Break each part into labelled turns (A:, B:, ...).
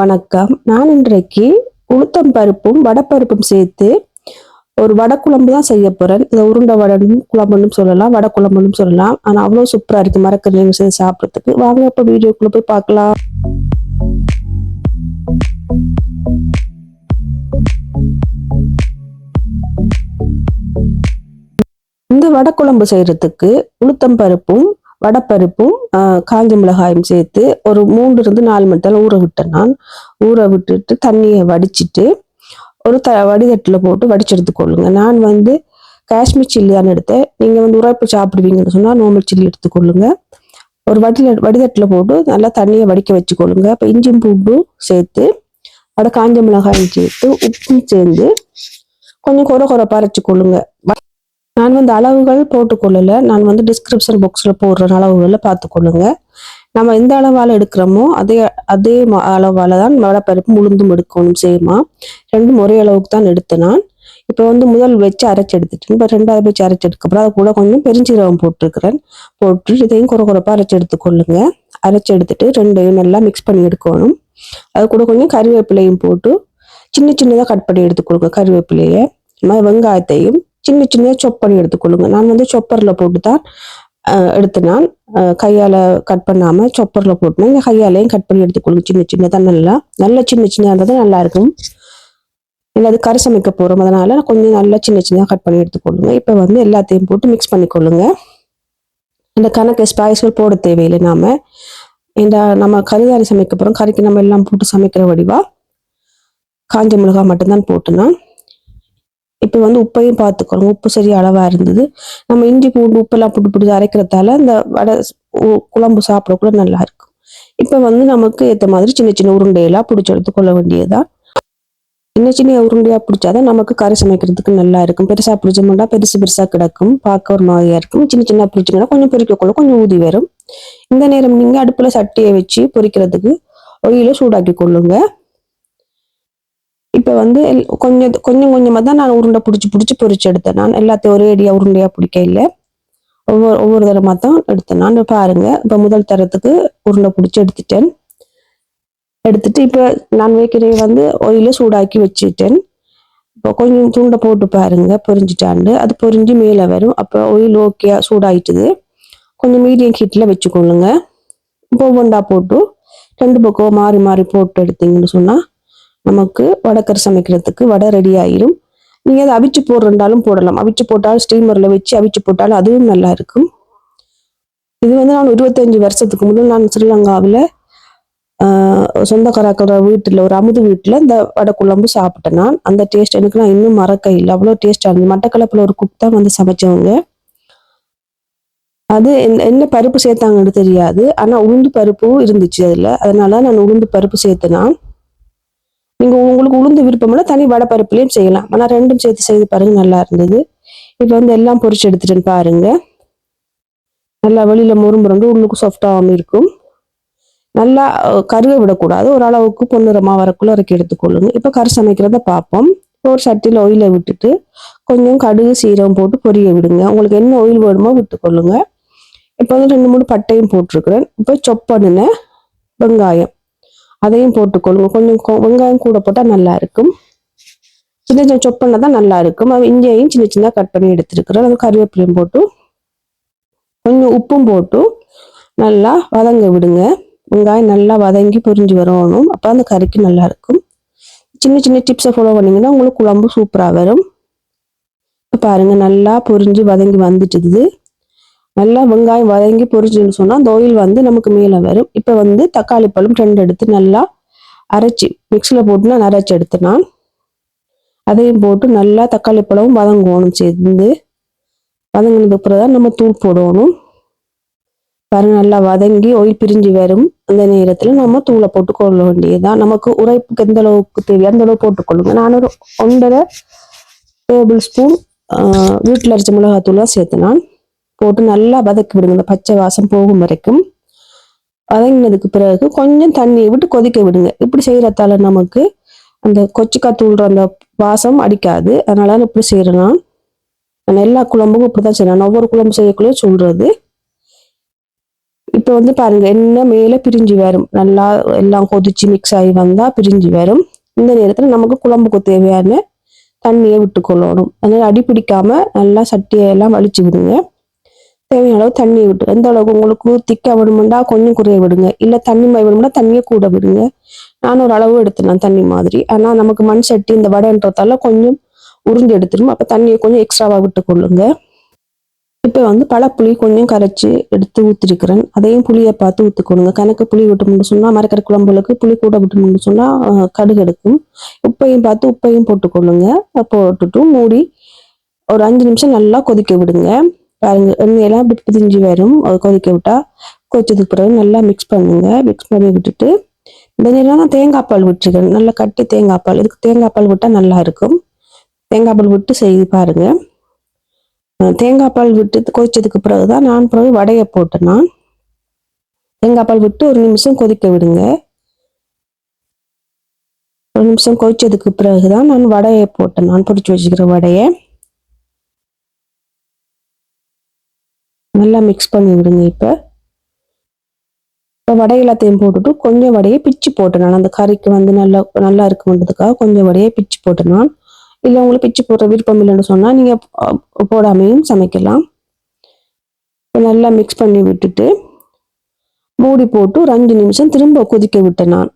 A: வணக்கம். நான் இன்றைக்கு உளுத்தம் பருப்பும் வடப்பருப்பும் சேர்த்து ஒரு வடை குழம்பு தான் செய்ய போறேன். இதை உருண்டை வடனும் குழம்புன்னு சொல்லலாம் வடை குழம்புன்னு சொல்லலாம். ஆனா அவ்வளவு சூப்பரா இருக்கு. மறக்கறீங்க செய்து சாப்பிட்றதுக்கு. வாங்க இப்ப வீடியோக்குள்ள போய் பார்க்கலாம். இந்த வடை குழம்பு செய்யறதுக்கு உளுத்தம் பருப்பும் வடப்பருப்பும் காஞ்ச மிளகாயும் சேர்த்து ஒரு மூன்று இருந்து நாலு மணி நேரம் ஊற விட்டேன் நான். ஊற விட்டுட்டு தண்ணியை வடிச்சிட்டு ஒரு த வடிதட்டில் போட்டு வடிச்செடுத்துக்கொள்ளுங்க நான் வந்து காஷ்மீர் சில்லி தான் எடுத்தேன். நீங்கள் வந்து உரைப்பு சாப்பிடுவீங்கன்னு சொன்னால் நார்மல் சில்லி எடுத்துக்கொள்ளுங்க ஒரு வடில வடிதட்டில் போட்டு நல்லா தண்ணியை வடிக்க வச்சுக்கொள்ளுங்க இப்போ இஞ்சியும் பூண்டும் சேர்த்து அட காஞ்ச மிளகாயும் சேர்த்து உப்பும் சேர்ந்து கொஞ்சம் குறை குறைப்பா அரைச்சிக்கொள்ளுங்க நான் வந்து அளவுகள் போட்டுக்கொள்ளல. நான் வந்து டிஸ்கிரிப்ஷன் பாக்ஸில் போடுற அளவுகளை பார்த்துக்கொள்ளுங்க. நம்ம எந்த அளவால் எடுக்கிறோமோ அதே அதே அளவால் தான் வடப்பருப்பு உளுந்தும் எடுக்கணும் சேமா. ரெண்டும் ஒரே அளவுக்கு தான் எடுத்தேன் நான். இப்போ வந்து முதல் வச்சு அரைச்சி எடுத்துட்டேன். இப்போ ரெண்டாவது வச்சு அரைச்சி எடுக்கப்புறம் அது கூட கொஞ்சம் பெருஞ்சீரகம் போட்டிருக்கிறேன். போட்டு இதையும் குறை குறைப்பா அரைச்சி எடுத்துக்கொள்ளுங்க. அரைச்சி எடுத்துட்டு ரெண்டையும் நல்லா மிக்ஸ் பண்ணி எடுக்கணும். அது கூட கொஞ்சம் கறிவேப்பிலையும் போட்டு சின்ன சின்னதாக கட் பண்ணி எடுத்துக்கொள்ளுங்க கறிவேப்பிலையை. வெங்காயத்தையும் சின்ன சின்னதாக சொப் பண்ணி எடுத்துக்கொள்ளுங்க. நான் வந்து சொப்பரில் போட்டு தான் எடுத்து நான் கையால் கட் பண்ணாமல் சொப்பரில் போட்டுனேன் இந்த கையாலையும் கட் பண்ணி எடுத்துக்கொள்ளுங்க. சின்ன சின்னதாக நல்லா நல்ல சின்ன சின்னதா இருந்தா நல்லா இருக்கும். இல்லை அது கறி சமைக்க போகிறோம் அதனால கொஞ்சம் நல்லா சின்ன சின்னதாக கட் பண்ணி எடுத்துக்கொள்ளுங்க. இப்போ வந்து எல்லாத்தையும் போட்டு மிக்ஸ் பண்ணிக்கொள்ளுங்க. இந்த கணக்கு ஸ்பைஸ்கள் போட தேவையில்லை நாம. இந்த நம்ம கறிதாரி சமைக்க போகிறோம் கறிக்கு நம்ம எல்லாம் போட்டு சமைக்கிற வடிவா? காஞ்ச மிளகாய் மட்டும்தான் போட்டு நான் இப்போ வந்து உப்பையும் பார்த்துக்கணும் உப்பு சரி அளவாக இருந்தது. நம்ம இஞ்சி பூண்டு உப்பெல்லாம் போட்டு பிடிச்சி அரைக்கிறதால இந்த வடை குழம்பு சாப்பிட கூட நல்லா இருக்கும். இப்போ வந்து நமக்கு ஏற்ற மாதிரி சின்ன சின்ன உருண்டையெல்லாம் பிடிச்சி எடுத்துக்கொள்ள வேண்டியதுதான். சின்ன சின்ன உருண்டையாக பிடிச்சாதான் நமக்கு கறி சமைக்கிறதுக்கு நல்லா இருக்கும். பெருசாக பிடிச்சோம்னா பெருசு பெருசாக கிடக்கும். பார்க்க ஒரு மாதிரியா இருக்கும். சின்ன சின்ன பிடிச்சிங்கன்னா கொஞ்சம் பொரிக்கக்குள்ள கொஞ்சம் ஊதி வரும். இந்த நேரம் நீங்கள் அடுப்பில் சட்டியை வச்சு பொரிக்கிறதுக்கு ஒயில சூடாக்கி கொள்ளுங்கள் இப்போ வந்து எல்- கொஞ்சம் கொஞ்சம் கொஞ்சமாக தான் நான் உருண்டை பிடிச்சி பிடிச்சி பொறிச்சு எடுத்தேன். நான் எல்லாத்தையும் ஒரே அடியாக உருண்டையாக பிடிக்க இல்லை. ஒவ்வொரு ஒவ்வொரு தரமாக தான் எடுத்தேன். நான் பாருங்கள் பாருங்க முதல் தரத்துக்கு உருண்டை பிடிச்சி எடுத்துட்டேன். எடுத்துட்டு இப்போ நான் வைக்கிறேன் வந்து ஒயில சூடாக்கி வச்சுட்டேன் இப்போ கொஞ்சம் துண்டை போட்டு பாருங்க பொரிஞ்சிட்டாண்டு. அது பொரிஞ்சு மேலே வரும். அப்போ ஒயில் ஓகே சூடாயிட்டுது. கொஞ்சம் மீடியம் ஹீட்டில் வச்சுக்கொள்ளுங்க. இப்போ ஒவ்வொண்டா போட்டு ரெண்டு பக்கம் மாறி மாறி போட்டு எடுத்தீங்கன்னு சொன்னால் நமக்கு வடக்கறி சமைக்கிறதுக்கு வடை ரெடி ஆயிரும். நீங்கள் அதை அவிச்சு போடுறதாலும் போடலாம். அவிச்சு போட்டாலும் ஸ்டீமரில் வச்சு அவிச்சு போட்டாலும் அதுவும் நல்லா இருக்கும். இது வந்து நான் இருபத்தஞ்சு வருஷத்துக்கு முதல் நான் ஸ்ரீலங்காவில் சொந்தக்காரக்கிற வீட்டில் ஒரு அமுது வீட்டில் இந்த வடை குழம்பு சாப்பிட்டேன் நான். அந்த டேஸ்ட் எனக்கு நான் இன்னும் மறக்க இல்லை. அவ்வளோ டேஸ்டாக இருந்தது. மட்டக்களப்பில் ஒரு குக் தான் வந்து சமைச்சவங்க. அது என்ன என்ன பருப்பு சேர்த்தாங்கன்னு தெரியாது. ஆனால் உளுந்து பருப்பும் இருந்துச்சு அதில். அதனால நான் உளுந்து பருப்பு சேர்த்தேன் நீங்கள் உங்களுக்கு உளுந்து விருப்பம்னா தனி வடை பருப்புலையும் செய்யலாம். ஆனால் ரெண்டும் சேர்த்து செய்து பாருங்க நல்லா இருந்தது. இப்போ வந்து எல்லாம் பொறிச்சு எடுத்துட்டேன்னு பாருங்க. நல்லா வெளியில முறுமுறுண்டு உள்ளுக்கு சாஃப்டாகவும் இருக்கும். நல்லா கருக விடக்கூடாது. ஓரளவுக்கு பொன்னிறமா வரக்குள்ள இறக்கி எடுத்துக்கொள்ளுங்க. இப்போ கரு சமைக்கிறத பார்ப்போம். ஒரு சட்டியில் ஒயிலை விட்டுட்டு கொஞ்சம் கடுகு சீரகம் போட்டு பொரிய விடுங்க. உங்களுக்கு என்ன ஒயில் வேணுமோ விட்டுக்கொள்ளுங்க. இப்போ வந்து ரெண்டு மூணு பட்டையும் போட்டிருக்கிறேன். இப்போ சொப் பண்ணின வெங்காயம். அதையும் போட்டுக்கொள்ளுங்க. கொஞ்சம் கொ- வெங்காயம் கூட போட்டால் நல்லா இருக்கும் சின்ன சின்ன சொப் தான் நல்லா இருக்கும் இஞ்சியையும் சின்ன சின்ன கட் பண்ணி எடுத்துருக்குறோம் அது கருவேப்பிலையும் போட்டு கொஞ்சம் உப்பும் போட்டு நல்லா வதங்க விடுங்க. வெங்காயம் நல்லா வதங்கி பொரிஞ்சு வரணும். அப்போ அந்த கறிக்கு நல்லா இருக்கும் சின்ன சின்ன டிப்ஸை ஃபாலோ பண்ணிங்கன்னா உங்களுக்கு குழம்பு சூப்பராக வரும். பாருங்கள் நல்லா பொரிஞ்சு வதங்கி வந்துட்டுது. நல்லா வெங்காயம் வதங்கி பொரிஞ்சுன்னு சொன்னால் அந்த ஆயில் வந்து நமக்கு மேலே வரும். இப்போ வந்து தக்காளி பழம் ரெண்டு எடுத்து நல்லா அரைச்சி மிக்ஸியில் போட்டு நான் அரைச்சி எடுத்துனா அதையும் போட்டு நல்லா தக்காளி பழமும் வதங்கணும் சேர்ந்து. வதங்கினதுக்கு அப்புறம் தான் நம்ம தூள் போடணும். பாருங்க நல்லா வதங்கி ஆயில் பிரிஞ்சு வரும். அந்த நேரத்தில் நம்ம தூளை போட்டுக்கொள்ள வேண்டியதுதான். நமக்கு உரைப்புக்கு எந்த அளவுக்கு தேவையோ அந்த அளவு போட்டுக்கொள்ளுங்க. நான் ஒரு ஒன்றரை டேபிள் ஸ்பூன் வீட்டில் அரைச்ச மிளகாத்தூள் தான் சேர்த்து நான் போட்டு நல்லா வதக்கி விடுங்க. இந்த பச்சை வாசம் போகும் வரைக்கும். வதங்கினதுக்கு பிறகு கொஞ்சம் தண்ணியை விட்டு கொதிக்க விடுங்க. இப்படி செய்யறதால நமக்கு அந்த கொச்சிக்காய் தூள்ற அந்த வாசம் அடிக்காது. அதனால நான் இப்படி செய்யறேன் நான் எல்லா குழம்புக்கும் இப்படிதான் செய்யறேன் செய்யணும் ஒவ்வொரு குழம்பு செய்யக்குள்ளே சொல்றது. இப்போ வந்து பாருங்க என்ன மேலே பிரிஞ்சு வரும். நல்லா எல்லாம் கொதிச்சு மிக்ஸ் ஆகி வந்தா பிரிஞ்சு வரும். இந்த நேரத்தில் நமக்கு குழம்புக்கு தேவையான தண்ணியை விட்டு கொள்ளணும் அதனால அடி பிடிக்காம நல்லா சட்டியை எல்லாம் வலிச்சு விடுங்க. தேவையான அளவு தண்ணி விட்டு எந்த அளவுக்கு உங்களுக்கு திக்க விடுமுண்டா கொஞ்சம் குறைய விடுங்க. இல்லை தண்ணி மாதிரி விடுமுண்டா தண்ணியை கூட விடுங்க. நான் ஒரு அளவு எடுத்துனேன் தண்ணி மாதிரி. ஆனால் நமக்கு மண் சட்டி இந்த வடைன்றதால கொஞ்சம் உறிஞ்சு எடுத்துரும் அப்போ தண்ணியை கொஞ்சம் எக்ஸ்ட்ராவாக விட்டு கொள்ளுங்க இப்போ வந்து பழப்புளி கொஞ்சம் கரைச்சி எடுத்து ஊற்றிருக்கிறேன் அதையும் புளியை பார்த்து ஊற்றிக்கொடுங்க கணக்கு புளி விட்டோம்னு சொன்னால் மரக்கறி குழம்புகளுக்கு புளி கூட விட்டோம்னு சொன்னால் கடுகு எடுக்கும். உப்பையும் பார்த்து உப்பையும் போட்டுக்கொள்ளுங்க. போட்டுட்டு மூடி ஒரு அஞ்சு நிமிஷம் நல்லா கொதிக்க விடுங்க. பாருங்க எண்ணெயெல்லாம் அப்படி பிதிஞ்சு வரும். அது கொதிக்க விட்டா கொதிச்சதுக்கு பிறகு நல்லா மிக்ஸ் பண்ணுங்க. மிக்ஸ் பண்ணி விட்டுட்டு இந்த நேரம் நான் தேங்காய் பால் விட்டுருக்கேன். நல்லா கட்டி தேங்காய் பால். இதுக்கு தேங்காய் பால் விட்டால் நல்லா இருக்கும். தேங்காய் பால் விட்டு செய்து பாருங்க. தேங்காய் பால் விட்டு கொதிச்சதுக்கு பிறகுதான் நான் பிறகு வடையை போட்டேன் நான். தேங்காய் பால் விட்டு ஒரு நிமிஷம் கொதிக்க விடுங்க. ஒரு நிமிஷம் கொதிச்சதுக்கு பிறகுதான் நான் வடையை போட்டேன். நான் பொடிச்சு வச்சுக்கிற வடையை. நல்லா மிக்ஸ் பண்ணி விடுங்க இப்போ. இப்போ வடை எல்லாத்தையும் போட்டுட்டு கொஞ்சம் வடையை பிச்சு போட்டேன் நான் அந்த கறிக்கு வந்து நல்லா நல்லா இருக்குன்றதுக்காக கொஞ்சம் வடையை பிச்சு போட்டேன் நான் இல்லை உங்களுக்கு பிச்சு போடுற விருப்பம் இல்லைன்னு சொன்னால் நீங்கள் போடாமையும் சமைக்கலாம். நல்லா மிக்ஸ் பண்ணி விட்டுட்டு மூடி போட்டு ஒரு அஞ்சு நிமிஷம் திரும்ப கொதிக்க விட்டேன் நான்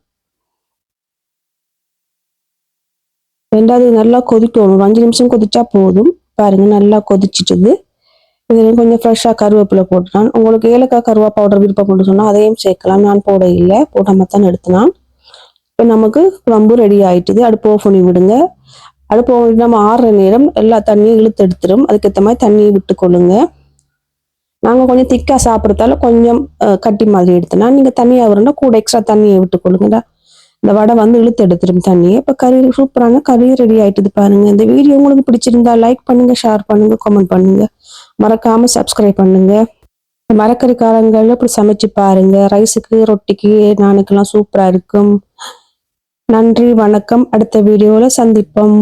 A: ரெண்டாவது நல்லா கொதிக்கணும். ஒரு அஞ்சு நிமிஷம் கொதிச்சா போதும். பாருங்க நல்லா கொதிச்சிட்டது. இதில் கொஞ்சம் ஃப்ரெஷ்ஷாக கருவேப்பிலை போட்டுனான் உங்களுக்கு ஏலக்காய் கருவா பவுடர் விருப்பம் கொண்டு சொன்னால் அதையும் சேர்க்கலாம். நான் போட இல்லை. போடாமல் தான் எடுத்தினான் இப்போ நமக்கு குழம்பு ரெடி ஆயிட்டுது. அடுப்பு ஆஃப் பண்ணி விடுங்க. அடுப்பு நம்ம ஆறுற நேரம் எல்லா தண்ணியும் இழுத்து எடுத்துரும். அதுக்கேற்ற மாதிரி தண்ணியை விட்டு கொள்ளுங்க. நாங்கள் கொஞ்சம் திக்காக சாப்பிட்றதால கொஞ்சம் கட்டி மாதிரி எடுத்துனா நீங்கள் தண்ணியாக வரணும்னா கூட எக்ஸ்ட்ரா தண்ணியை விட்டு கொள்ளுங்கடா. இந்த வடை வந்து இழுத்து எடுத்துரும் தண்ணியை. இப்போ கறி சூப்பரான கறி ரெடி ஆயிட்டுது பாருங்க. இந்த வீடியோ உங்களுக்கு பிடிச்சிருந்தா லைக் பண்ணுங்க ஷேர் பண்ணுங்க கமெண்ட் பண்ணுங்க. மறக்காம சப்ஸ்கிரைப் பண்ணுங்க. மறக்கிற காலங்கள்ல இப்படி சமைச்சு பாருங்க. ரைஸுக்கு ரொட்டிக்கு நானுக்கெல்லாம் சூப்பரா இருக்கும். நன்றி வணக்கம். அடுத்த வீடியோல சந்திப்போம்.